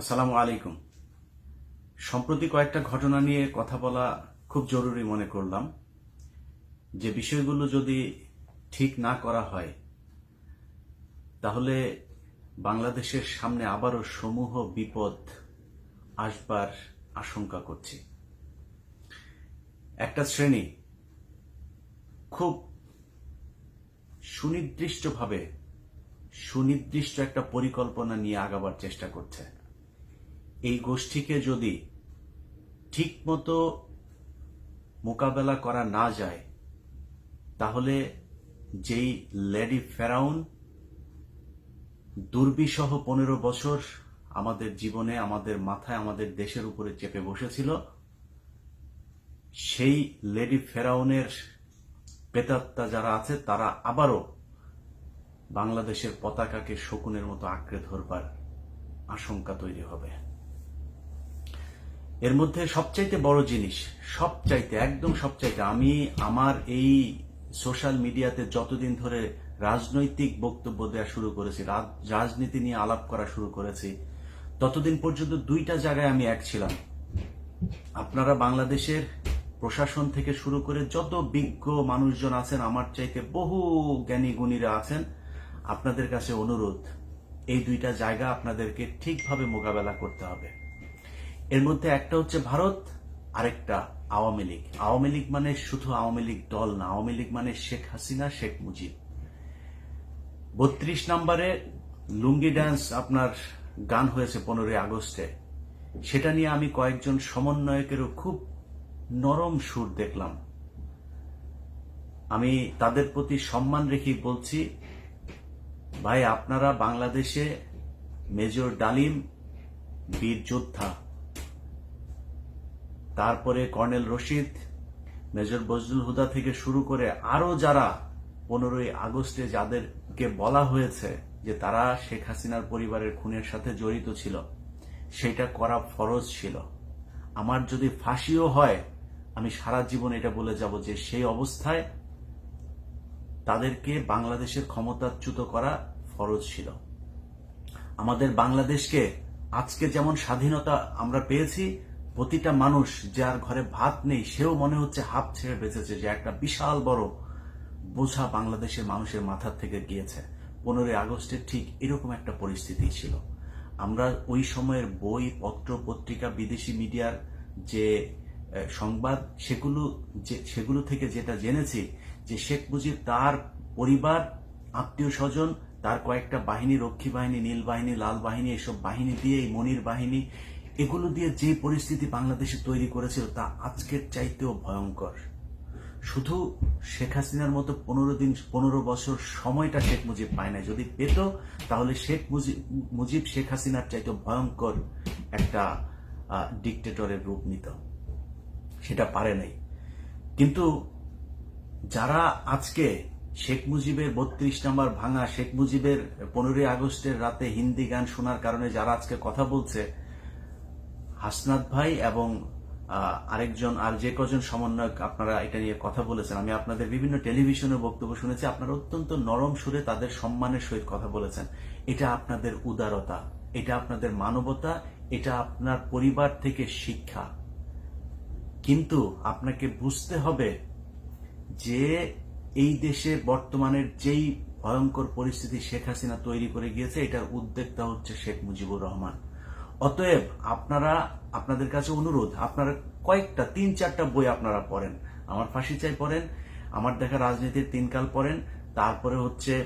আসসালামু আলাইকুম। সম্প্রতি কয়েকটা ঘটনা নিয়ে কথা বলা খুব জরুরি মনে করলাম। যে বিষয়গুলো যদি ঠিক না করা হয়, তাহলে বাংলাদেশের সামনে আবারও সমূহ বিপদ আসবার আশঙ্কা করছি। একটা শ্রেণি খুব সুনির্দিষ্টভাবে সুনির্দিষ্ট একটা পরিকল্পনা নিয়ে আগাবার চেষ্টা করছে। এই গোষ্ঠীকে যদি ঠিকমতো মোকাবেলা করা না যায়, তাহলে যেই লেডি ফেরাউন দুর্বিসহ পনেরো বছর আমাদের জীবনে, আমাদের মাথায়, আমাদের দেশের উপরে চেপে বসেছিল, সেই লেডি ফেরাউনের প্রেতাত্মা যারা আছে, তারা আবারও বাংলাদেশের পতাকাকে শকুনের মতো আঁকড়ে ধরবার আশঙ্কা তৈরি হবে। এর মধ্যে সবচাইতে বড় জিনিস, সবচাইতে, একদম সবচাইতে, আমি আমার এই সোশ্যাল মিডিয়াতে যতদিন ধরে রাজনৈতিক বক্তব্য দেওয়া শুরু করেছি, রাজ- রাজনীতি নিয়ে আলাপ করা শুরু করেছি, ততদিন পর্যন্ত দুইটা জায়গায় আমি এক ছিলাম। আপনারা বাংলাদেশের প্রশাসন থেকে শুরু করে যত বিজ্ঞ মানুষজন আছেন, আমার চাইতে বহু জ্ঞানী গুণীরা আছেন, আপনাদের কাছে অনুরোধ, এই দুইটা জায়গা আপনাদেরকে ঠিকভাবে মোকাবেলা করতে হবে। এর মধ্যে একটা হচ্ছে ভারত, আরেকটা আওয়ামী লীগ। আওয়ামী লীগ মানে শুধু আওয়ামী লীগ দল না, আওয়ামী লীগ মানে শেখ হাসিনা, শেখ মুজিব। বত্রিশ নম্বরে লুঙ্গি ড্যান্স আপনার গান হয়েছে পনেরোই আগস্টে। সেটা নিয়ে আমি কয়েকজন সমন্বয়কেরও খুব নরম সুর দেখলাম। আমি তাদের প্রতি সম্মান রেখে বলছি, ভাই আপনারা বাংলাদেশে মেজর ডালিম, বীর যোদ্ধা। তারপরে কর্নেল রশিদ, মেজর বজলুল হুদা থেকে শুরু করে আরও যারা পনেরোই আগস্টে যাদেরকে বলা হয়েছে যে তারা শেখ হাসিনার পরিবারের খুনের সাথে জড়িত ছিল, সেটা করা ফরজ ছিল। আমার যদি ফাঁসিও হয়, আমি সারা জীবন এটা বলে যাব যে সেই অবস্থায় তাদেরকে বাংলাদেশের ক্ষমতাচ্যুত করা ফরজ ছিল। আমাদের বাংলাদেশকে আজকে যেমন স্বাধীনতা আমরা পেয়েছি প্রতিটা মানুষ যার ঘরে ভাত নেই, সেও মনে হচ্ছে হাফ ছেড়ে বেঁচেছে, যে একটা বিশাল বড় বোঝা বাংলাদেশের মানুষের মাথার থেকে গিয়েছে। পনেরোই আগস্টের ঠিক এরকম একটা পরিস্থিতি ছিল। আমরা ওই সময়ের বই, পত্র, পত্রিকা, বিদেশি মিডিয়ার যে সংবাদ, সেগুলো যে, সেগুলো থেকে যেটা জেনেছি, যে শেখ মুজিব তার পরিবার, আত্মীয় স্বজন, তার কয়েকটা বাহিনী, রক্ষী বাহিনী, নীল বাহিনী, লাল বাহিনী, এসব বাহিনী দিয়ে এই মনির বাহিনী এগুলো দিয়ে যে পরিস্থিতি বাংলাদেশে তৈরি করেছিল তা আজকের চাইতেও ভয়ঙ্কর। শুধু শেখ হাসিনার মতো পনেরো দিন, পনেরো বছর সময়টা শেখ মুজিব পায় না যদি পেত, তাহলে শেখ মুজিব মুজিব শেখ হাসিনার চাইতে ভয়ঙ্কর একটা ডিকটেটরের রূপ নিত। সেটা পারে নাই। কিন্তু যারা আজকে শেখ মুজিবের বত্রিশ নাম্বার ভাঙা, শেখ মুজিবের পনেরোই আগস্টের রাতে হিন্দি গান শোনার কারণে যারা আজকে কথা বলছে হাসনাত ভাই এবং আরেকজন আর যে কজন সমন্বয়ক আপনারা এটা নিয়ে কথা বলেছেন, আমি আপনাদের বিভিন্ন টেলিভিশনের বক্তব্য শুনেছি, আপনারা অত্যন্ত নরম সুরে তাদের সম্মানের সহিত কথা বলেছেন। এটা আপনাদের উদারতা, এটা আপনাদের মানবতা, এটা আপনার পরিবার থেকে শিক্ষা। কিন্তু আপনাকে বুঝতে হবে যে এই দেশে বর্তমানের যেই ভয়ঙ্কর পরিস্থিতি শেখ হাসিনা তৈরি করে গিয়েছে, এটার উদ্যোক্তা হচ্ছে শেখ মুজিবুর রহমান। অতএব আপনারা আপনাদের কাছে অনুরোধ আপনারা কয়েকটা তিন চারটা বই আপনারা পড়েন আমার ফাঁসি চাই পড়েন আমার দেখা রাজনীতির তিনকাল পড়েন তারপরে হচ্ছে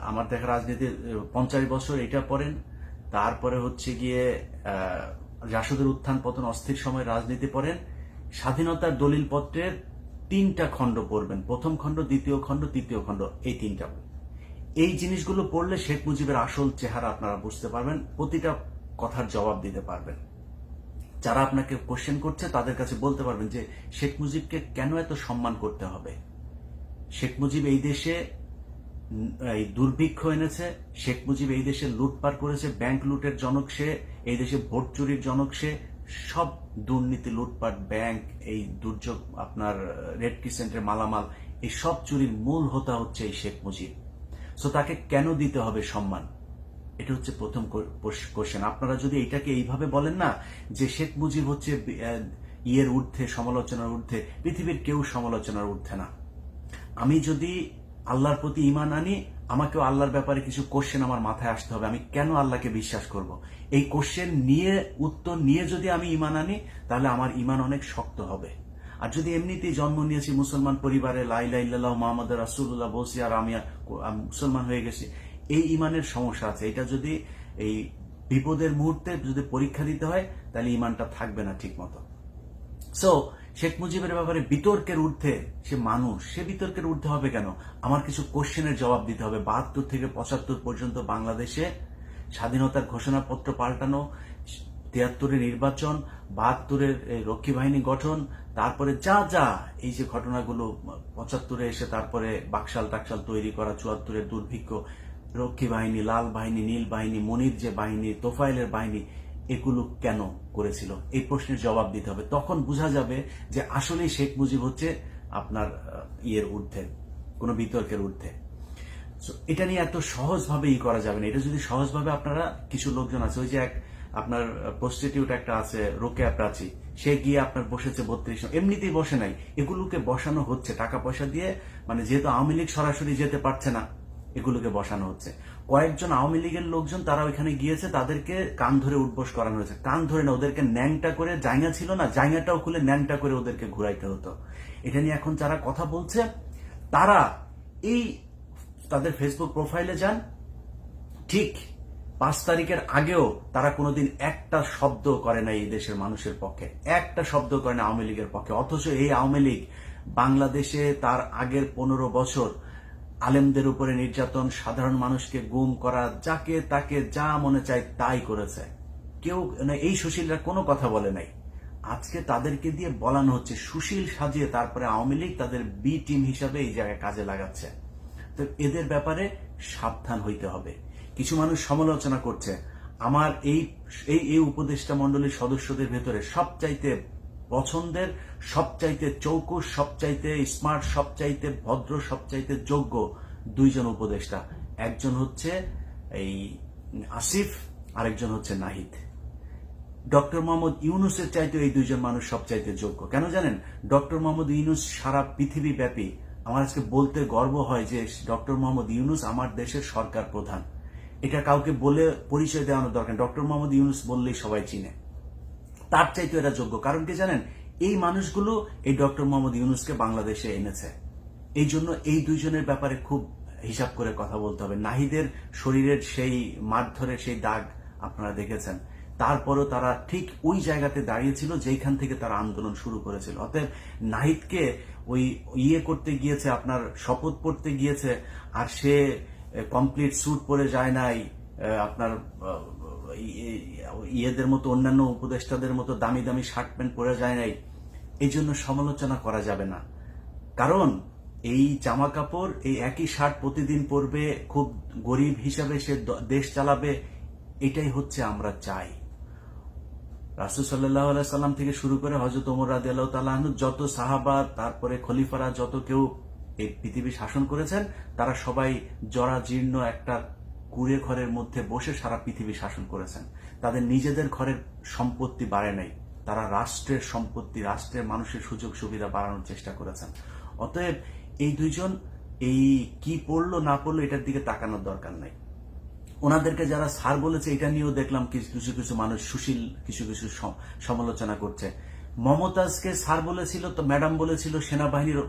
আমার দেখা রাজনীতির পঞ্চাশ বছর এটা পড়েন তারপরে হচ্ছে গিয়ে আহ, জাসদের উত্থান পতন অস্থির সময় রাজনীতি পড়েন স্বাধীনতার দলিল পত্রের তিনটা খণ্ড পড়বেন প্রথম খণ্ড দ্বিতীয় খণ্ড তৃতীয় খণ্ড এই তিনটা। এই জিনিসগুলো পড়লে শেখ মুজিবের আসল চেহারা আপনারা বুঝতে পারবেন, প্রতিটা কথার জবাব দিতে পারবেন। যারা আপনাকে কোশ্চেন করছে, তাদের কাছে বলতে পারবেন যে, শেখ মুজিবকে কেন এত সম্মান করতে হবে? শেখ মুজিব এই দেশে, এই দুর্ভিক্ষ এনেছে, শেখ মুজিব এই দেশে লুটপাট করেছে ব্যাংক লুটের জনক সে, এই দেশে ভোট চুরির জনক সে, সব দুর্নীতি, লুটপাট ব্যাংক এই দুর্যোগ, আপনার রেড ক্রিসেন্টের মালামাল, এই সব চুরির মূল হোতা হচ্ছে এই শেখ মুজিব। সো তাকে কেন দিতে হবে সম্মান? এটা হচ্ছে প্রথম কোশ্চেন আপনারা যদি এটাকে এইভাবে বলেন না, যে শেখ মুজিব হচ্ছে ইয়ের ঊর্ধ্বে, সমালোচনার ঊর্ধ্বে, পৃথিবীর কেউ সমালোচনার ঊর্ধ্বে না। আমি যদি আল্লাহর প্রতি ইমান আনি, আমাকেও আল্লাহর ব্যাপারে কিছু কোশ্চেন আমার মাথায় আসতে হবে। আমি কেন আল্লাহকে বিশ্বাস করব? এই কোশ্চেন নিয়ে, উত্তর নিয়ে যদি আমি ইমান আনি, তাহলে আমার ইমান অনেক শক্ত হবে। আর যদি এমনিতেই জন্ম নিয়েছি মুসলমান পরিবারে লাইলা ইল্লাহ মোহাম্মদ রাসুল্লাহ বলছি আর আমি মুসলমান হয়ে গেছি, এই ইমানের সমস্যা আছে। এটা যদি এই বিপদের মুহূর্তে যদি পরীক্ষা দিতে হয়, তাহলে ইমানটা থাকবে না ঠিক মতো সো শেখ মুজিবের ব্যাপারে বিতর্কের ঊর্ধ্বে সে মানুষ, সে বিতর্কের ঊর্ধ্বে হবে কেন? আমার কিছু কোশ্চেনের জবাব দিতে হবে। বাহাত্তর থেকে পঁচাত্তর পর্যন্ত বাংলাদেশে স্বাধীনতার ঘোষণাপত্র পাল্টানো তিয়াত্তরের নির্বাচন, বাহাত্তরের রক্ষী বাহিনী গঠন, তারপরে যা যা এই যে ঘটনাগুলো, পঁচাত্তরে এসে তারপরে বাকশাল টাকশাল তৈরি করা, চুয়াত্তরের দুর্ভিক্ষ, রক্ষী বাহিনী, লাল বাহিনী, নীল বাহিনী, মনির যে বাহিনী তোফাইলের বাহিনী, এগুলো কেন করেছিল? এই প্রশ্নের জবাব দিতে হবে। তখন বোঝা যাবে যে আসলে শেখ মুজিব হচ্ছে আপনার ইয়ের ঊর্ধ্বে, কোনো বিতর্কের ঊর্ধ্বে। এটা নিয়ে এত সহজভাবে ই করা যাবে না। এটা যদি সহজভাবে আপনারা কিছু লোকজন আছে, ওই যে এক আপনার প্রস্টিটিউট একটা আছে রোকেয়া প্রাচী সে গিয়ে আপনার বসেছে বত্রিশ এমনিতেই বসে নাই। এগুলোকে বসানো হচ্ছে। টাকা পয়সা দিয়ে মানে যেহেতু আওয়ামী লীগ সরাসরি যেতে পারছে না, এগুলোকে বসানো হচ্ছে। কয়েকজন আওয়ামী লীগের লোকজন তারা ওইখানে গিয়েছে, তাদেরকে কান ধরে উঠবোস করানো হয়েছে। কান ধরে না, ওদেরকে ন্যাংটা করে জাইঙা ছিল না জাইঙাটাও খুলে ন্যাংটা করে ওদেরকে ঘুরাইতে হতো। এটা নিয়ে এখন যারা কথা বলছে, তারা এই তাদের ফেসবুক প্রোফাইলে যান। ঠিক পাঁচ তারিখের আগেও তারা কোনোদিন একটা শব্দ করে না এই দেশের মানুষের পক্ষে। একটা শব্দ করে না আওয়ামী লীগের পক্ষে। অথচ এই আওয়ামী লীগ বাংলাদেশে তার আগের পনেরো বছর আলেমদের উপরে নির্যাতন, সাধারণ মানুষকে গুম করা, যাকে তাকে যা মনে চায় তাই করেছে। কেউ এই সুশীলরা কোনো কথা বলে নাই। আজকে তাদেরকে দিয়ে বলানো হচ্ছে, সুশীল সাজিয়ে তারপরে আওয়ামী লীগ তাদের বি টিম হিসাবে এই জায়গায় কাজে লাগাচ্ছে। তো এদের ব্যাপারে সাবধান হইতে হবে। কিছু মানুষ সমালোচনা করছে। আমার এই এই উপদেষ্টা মণ্ডলীর সদস্যদের ভেতরে সবচাইতে পছন্দের, সবচাইতে চৌকুশ সবচাইতে স্মার্ট, সবচাইতে ভদ্র, সবচাইতে যোগ্য দুইজন উপদেষ্টা। একজন হচ্ছে এই আসিফ, আরেকজন হচ্ছে নাহিদ। ডক্টর মোহাম্মদ ইউনুসের চাইতে এই দুইজন মানুষ সবচাইতে যোগ্য। কেন জানেন? ডক্টর মোহাম্মদ ইউনুস সারা পৃথিবী ব্যাপী আমার আজকে বলতে গর্ব হয় যে, ডক্টর মোহাম্মদ ইউনুস আমার দেশের সরকার প্রধান। এটা কাউকে বলে পরিচয় দেওয়ানোর দরকার ডক্টর মোহাম্মদ ইউনুস বললেই সবাই চিনে। তার চাইতে এরা যোগ্য। কারণ কি জানেন? এই মানুষগুলো এই ডক্টর মোহাম্মদ ইউনুসকে বাংলাদেশে এনেছে। এই জন্য এই দুইজনের ব্যাপারে খুব হিসাব করে কথা বলতে হবে। নাহিদের শরীরের সেই মারধরের সেই দাগ আপনারা দেখেছেন। তারপরও তারা ঠিক ওই জায়গাতে দাঁড়িয়েছিল যেখান থেকে তারা আন্দোলন শুরু করেছিল। অতএব নাহিদকে ওই ইয়ে করতে গিয়েছে, আপনার শপথ পড়তে গিয়েছে, আর সে কমপ্লিট স্যুট পরে যায় নাই আপনার ইয়েদের মতো অন্যান্য উপদেষ্টাদের মতো দামি দামি শার্ট প্যান্ট পরে যায় নাই, এই জন্য সমালোচনা করা যাবে না। কারণ এই জামা কাপড়, এই একই শার্ট প্রতিদিন পরবে, খুব গরিব হিসাবে সে দেশ চালাবে, এটাই হচ্ছে আমরা চাই। রাসুল সাল্লাহ সাল্লাম থেকে শুরু করে হজরত ওমর তালাহন যত সাহাবা, তারপরে খলিফারা, যত কেউ এই পৃথিবী শাসন করেছেন, তারা সবাই জরা জীর্ণ একটা কুড়ে ঘরের মধ্যে বসে সারা পৃথিবী শাসন করেছেন। তাদের নিজেদের ঘরের সম্পত্তি বাড়ে নাই। তারা রাষ্ট্রের সম্পত্তি, রাষ্ট্রের মানুষের সুযোগ সুবিধা বাড়ানোর চেষ্টা করেছেন। অতএব এই দুইজন, এই কি পড়ল, না পড়ল, এটার দিকে তাকানোর দরকার নাই। ওনাদেরকে যারা স্যার বলেছে, এটা নিয়েও দেখলাম কিছু কিছু মানুষ সুশীল, কিছু কিছু সম- সমালোচনা করছে। মমতাজকে স্যার বলেছিল, তো ম্যাডাম বলেছিল, সেনাবাহিনীর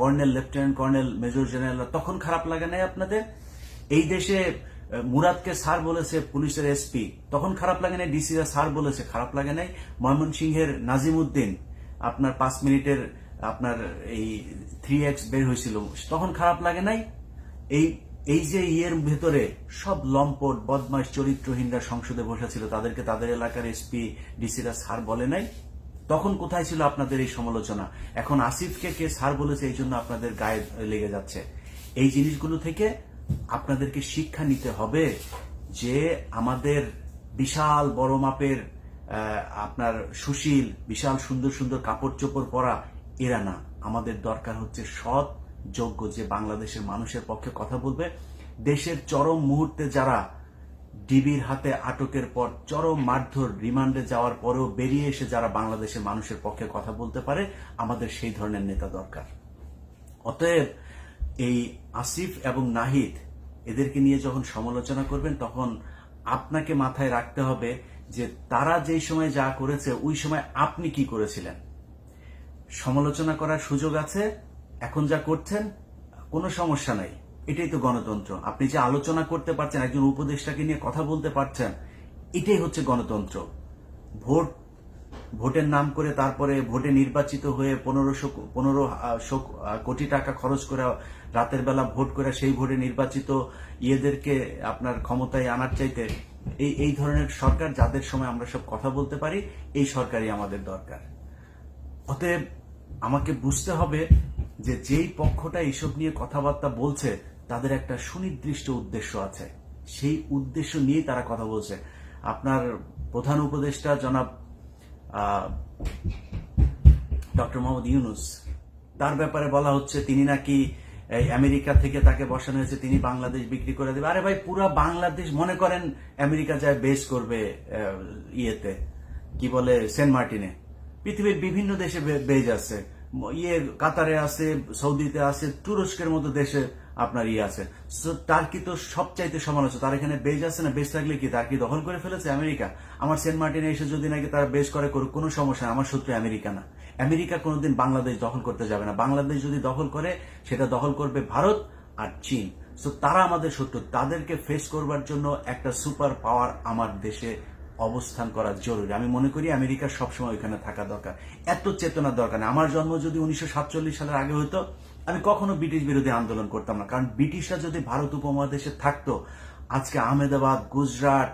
colonel, lieutenant colonel, major general তখন খারাপ লাগে নাই আপনাদের? এই দেশে মুরাদকে স্যার বলেছে, পুলিশের এসপি। তখন খারাপ লাগে নাই? ডিসিরা স্যার বলেছে, খারাপ লাগে নাই? ময়মনসিংহের নাজিম উদ্দিন আপনার পাঁচ মিনিটের, আপনার এই থ্রি এক্স বের হয়েছিল। তখন খারাপ লাগে নাই? এই এই যে ইয়ের ভেতরে সব লম্পট বদমাস চরিত্রহীনরা সংসদে বসেছিল, তাদেরকে তাদের এলাকার এসপি, ডিসিরা স্যার বলে নাই? তখন কোথায় ছিল আপনাদের এই সমালোচনা? এখন আসিফকে কে স্যার বলেছে এই জন্য আপনাদের গায়ে লেগে যাচ্ছে। এই জিনিসগুলো থেকে আপনাদেরকে শিক্ষা নিতে হবে যে আমাদের বিশাল বড় মাপের আপনার সুশীল, বিশাল সুন্দর সুন্দর কাপড় চোপড় পরা এরা না। আমাদের দরকার হচ্ছে সৎ, যোগ্য যে বাংলাদেশের মানুষের পক্ষে কথা বলবে। দেশের চরম মুহূর্তে যারা ডিবির হাতে আটকের পর চরম মারধর রিমান্ডে যাওয়ার পরেও বেরিয়ে এসে যারা বাংলাদেশের মানুষের পক্ষে কথা বলতে পারে, আমাদের সেই ধরনের নেতা দরকার। অতএব এই আসিফ এবং নাহিদ এদেরকে নিয়ে যখন সমালোচনা করবেন, তখন আপনাকে মাথায় রাখতে হবে যে তারা যেই সময় যা করেছে, ওই সময় আপনি কি করেছিলেন। সমালোচনা করার সুযোগ আছে, এখন যা করছেন, কোনো সমস্যা নাই। এটাই তো গণতন্ত্র। আপনি যে আলোচনা করতে পারছেন, একজন উপদেষ্টাকে নিয়ে কথা বলতে পারছেন, এটাই হচ্ছে গণতন্ত্র। ভোট, ভোটের নাম করে তারপরে ভোটে নির্বাচিত হয়ে পনেরোশো, পনেরো কোটি টাকা খরচ করে রাতের বেলা ভোট করে সেই ভোটে নির্বাচিত ইয়েদেরকে আপনার ক্ষমতায় আনার চাইতে এই এই ধরনের সরকার যাদের সময় আমরা সব কথা বলতে পারি, এই সরকারই আমাদের দরকার। অতএব আমাকে বুঝতে হবে যে যেই পক্ষটা এইসব নিয়ে কথাবার্তা বলছে তাদের একটা সুনির্দিষ্ট উদ্দেশ্য আছে। সেই উদ্দেশ্য নিয়ে তারা কথা বলছে। আপনার প্রধান উপদেষ্টা জনাব ডক্টর মোহাম্মদ ইউনুস, তার ব্যাপারে বলা হচ্ছে তিনি নাকি আমেরিকা থেকে তাকে বসানো হয়েছে, তিনি বাংলাদেশ বিক্রি করে দেবে। আরে ভাই, পুরো বাংলাদেশ মনে করেন আমেরিকা যায় বেস করবে ইয়েতে। কি বলে, সেন্ট মার্টিনে। পৃথিবীর বিভিন্ন দেশে বেজ আছে। ইয়ে কাতারে আছে, সৌদিতে আছে, তুরস্কের মতো দেশে আপনার ইয়ে আছে। তার কি তো সবচাইতে সমালোচনা তার এখানে বেজ আছে না? বেজ থাকলে কি? তার কি দখল করে ফেলেছে আমেরিকা? আমার সেন্ট মার্টিনে এসে যদি নাকি তারা বেজ করে করুক, কোনো সমস্যা আমার শত্রু আমেরিকা না। আমেরিকা কোনোদিন বাংলাদেশ দখল করতে যাবে না। বাংলাদেশ যদি দখল করে, সেটা দখল করবে ভারত আর চীন। সো তারা আমাদের শত্রু। তাদেরকে ফেস করবার জন্য একটা সুপার পাওয়ার আমার দেশে অবস্থান করা জরুরি। আমি মনে করি আমেরিকার সবসময় ওইখানে থাকা দরকার। এত চেতনার দরকার আমার জন্ম যদি উনিশশো সাতচল্লিশ সালের আগে হতো আমি কখনো ব্রিটিশ বিরোধী আন্দোলন করতাম না। কারণ ব্রিটিশরা যদি ভারত উপমহাদেশে থাকতো, আজকে আহমেদাবাদ, গুজরাট,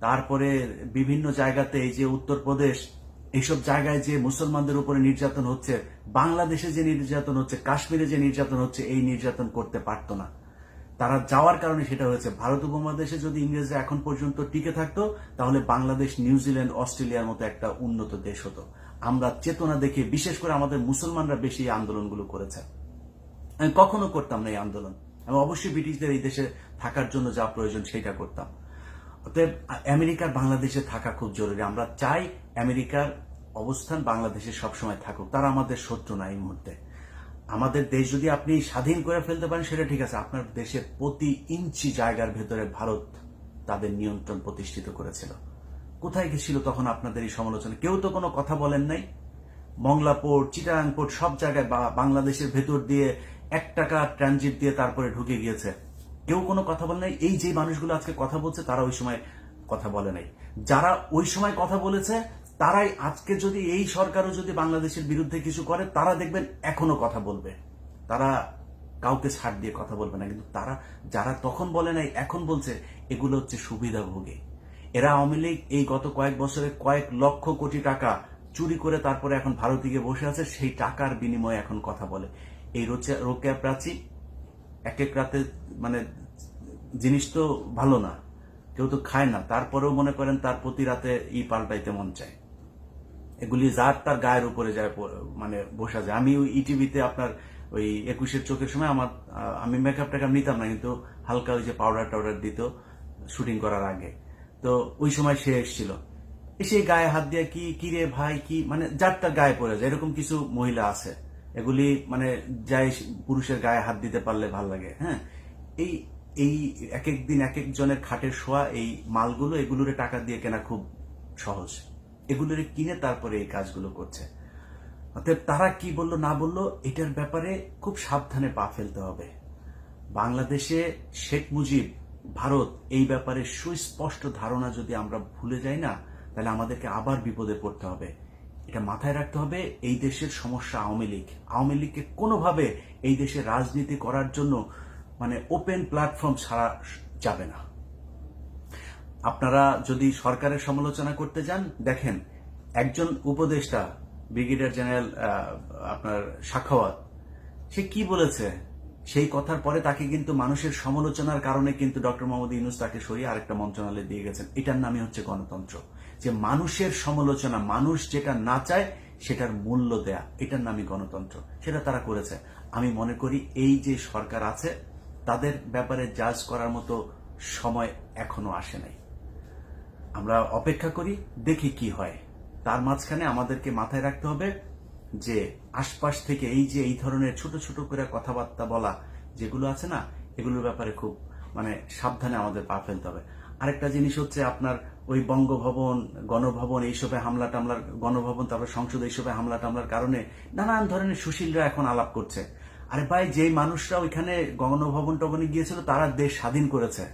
তারপরে বিভিন্ন জায়গাতে এই যে উত্তরপ্রদেশ এইসব জায়গায় যে মুসলমানদের উপরে নির্যাতন হচ্ছে, বাংলাদেশে যে নির্যাতন হচ্ছে, কাশ্মীরে যে নির্যাতন হচ্ছে, এই নির্যাতন করতে পারতো না। তারা যাওয়ার কারণে সেটা হয়েছে। ভারত উপমহাদেশে যদি ইংরেজরা এখন পর্যন্ত টিকে থাকতো, তাহলে বাংলাদেশ, নিউজিল্যান্ড, অস্ট্রেলিয়ার মতো একটা উন্নত দেশ হতো। আমরা চেতনা দেখে বিশেষ করে আমাদের মুসলমানরা বেশি এই আন্দোলনগুলো করেছে। আমি কখনো করতাম না এই আন্দোলন। আমি অবশ্যই ব্রিটিশদের এই দেশে থাকার জন্য যা প্রয়োজন সেটা করতাম। অতএব আমেরিকার বাংলাদেশে থাকা খুব জরুরি। আমরা চাই আমেরিকার অবস্থান বাংলাদেশে সবসময় থাকুক। তারা আমাদের শত্রু না এই মুহূর্তে। আমাদের দেশ যদি আপনি স্বাধীন করে ফেলতে পারেন, সেটা ঠিক আছে। আপনার দেশের প্রতি ইঞ্চি জায়গার ভেতরে ভারত তাদের নিয়ন্ত্রণ প্রতিষ্ঠিত করেছিল। কোথায় গেছিল তখন আপনাদের এই সমালোচনা? কেউ তো কোনো কথা বলেন নাই। মংলা পোর্ট, চিটাগাং পোর্ট, সব জায়গায় বাংলাদেশের ভেতর দিয়ে এক টাকা ট্রানজিট দিয়ে তারপরে ঢুকে গিয়েছে। কেউ কোনো কথা বলে নাই। এই যে মানুষগুলো আজকে কথা বলছে, তারা ওই সময় কথা বলে নাই। যারা ওই সময় কথা বলেছে, তারাই আজকে যদি এই সরকারও যদি বাংলাদেশের বিরুদ্ধে কিছু করে, তারা দেখবেন এখনও কথা বলবে। তারা কাউকে ছাড় দিয়ে কথা বলবে না। কিন্তু তারা, যারা তখন বলে নাই, এখন বলছে, এগুলো হচ্ছে সুবিধাভোগী। এরা আওয়ামী লীগ এই গত কয়েক বছরে কয়েক লক্ষ কোটি টাকা চুরি করে তারপরে এখন ভারতে গিয়ে বসে আছে, সেই টাকার বিনিময়ে এখন কথা বলে। এই রোকেয়া প্রাচী এক এক রাতে মানে জিনিস তো ভালো না, কেউ তো খায় না, তারপরেও মনে করেন তার প্রতি রাতে ই পাল্টাইতে মন চায়। এগুলি যার তার গায়ের উপরে যায় মানে বসা যায়। আমি ওই ইটিভিতে আপনার ওই একুশের চোখের সময় আমার আমি মেকআপ টেকআপ নিতাম না, কিন্তু হালকা ওই যে পাউডার টাউডার দিত শুটিং করার আগে। তো ওই সময় সে এসেছিল। এসে গায়ে হাত দিয়ে, কি কিরে ভাই, কি? মানে যার তার গায়ে পড়ে যায়। এরকম কিছু মহিলা আছে। এগুলি মানে যাই পুরুষের গায়ে হাত দিতে পারলে ভালো লাগে হ্যাঁ? এই এই এক এক দিন এক একজনের খাটের শোয়া, এই মালগুলো, এগুলোরে টাকা দিয়ে কেনা খুব সহজ। এগুলোরে কিনে তারপরে এই কাজগুলো করছে। অতএব তারা কি বলল, না বলল, এটার ব্যাপারে খুব সাবধানে পা ফেলতে হবে। বাংলাদেশে শেখ মুজিব, ভারত, এই ব্যাপারে সুস্পষ্ট ধারণা যদি আমরা ভুলে যাই না, তাহলে আমাদেরকে আবার বিপদে পড়তে হবে। এটা মাথায় রাখতে হবে, এই দেশের সমস্যা আওয়ামী লীগ। আওয়ামী লীগকে কোনোভাবে এই দেশে রাজনীতি করার জন্য মানে ওপেন প্ল্যাটফর্ম ছাড়া যাবে না। আপনারা যদি সরকারের সমালোচনা করতে যান, দেখেন, একজন উপদেষ্টা, ব্রিগেডিয়ার জেনারেল আপনার সাখাওয়াত সে কি বলেছে? সেই কথার পরে তাকে কিন্তু মানুষের সমালোচনার কারণে কিন্তু ডক্টর মোহাম্মদ ইউনুস তাকে সরিয়ে আরেকটা মন্ত্রণালয়ে দিয়ে গেছেন। এটার নামই হচ্ছে গণতন্ত্র। যে মানুষের সমালোচনা, মানুষ যেটা না চায়, সেটার মূল্য দেয়া, এটার নামই গণতন্ত্র। সেটা তারা করেছে। আমি মনে করি এই যে সরকার আছে, তাদের ব্যাপারে জাজ করার মতো সময় এখনও আসে নাই। আমরা অপেক্ষা করি, দেখি কি হয়। তার মাঝখানে আমাদেরকে মাথায় রাখতে হবে যে আশপাশ থেকে এই যে এই ধরনের ছোট ছোট করে কথাবার্তা বলা যেগুলো আছে না, এগুলোর ব্যাপারে খুব মানে সাবধানে আমাদের পা ফেলতে হবে। আরেকটা জিনিস হচ্ছে আপনার ওই বঙ্গভবন, গণভবন, এইসবে হামলা টামলার, গণভবন, তারপর সংসদ এইসবে হামলা টামলার কারণে নানান ধরনের সুশীলরা এখন আলাপ করছে। আরে ভাই, যেই মানুষরা ওইখানে গণভবন টবনে গিয়েছিল, তারা দেশ স্বাধীন করেছে।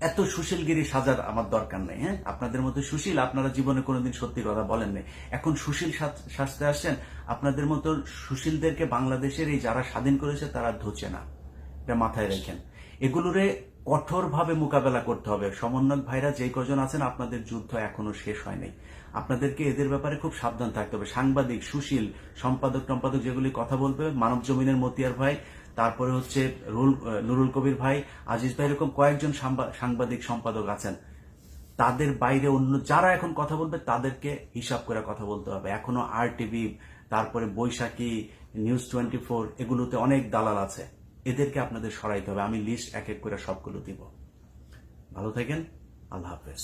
এত সুশীলগিরি সাজার আমার দরকার নেই হ্যাঁ? আপনাদের মতো সুশীল আপনারা জীবনে কোনোদিন সত্যি কথা বলেন নাই। এখন সুশীল সাজতে আসছেন, আপনাদের মতো সুশীলদেরকে বাংলাদেশের এই যারা স্বাধীন করেছে, তারা ধুচ্ছে না। এটা মাথায় রেখেন। এগুলোরে কঠোরভাবে মোকাবেলা করতে হবে। সমন্বয়ক ভাইরা যে কজন আছেন, আপনাদের যুদ্ধ এখনও শেষ হয়নি আপনাদেরকে এদের ব্যাপারে খুব সাবধান থাকতে হবে। সাংবাদিক, সুশীল, সম্পাদক, টম্পাদক যেগুলি কথা বলবে, মানব জমিনের মতিয়ার ভাই, তারপরে হচ্ছে রুল নুরুল কবির ভাই, আজিজ ভাই, এরকম কয়েকজন সাংবা- সাংবাদিক, সম্পাদক আছেন। তাদের বাইরে অন্য, যারা এখন কথা বলবে, তাদেরকে হিসাব করে কথা বলতে হবে। এখনও আর টিভি তারপরে বৈশাখী, নিউজ টোয়েন্টি ফোর, এগুলোতে অনেক দালাল আছে। এদেরকে আপনাদের সরাইতে হবে। আমি লিস্ট এক এক করে সবগুলো দিব। ভালো থাকেন। আল্লাহ হাফেজ।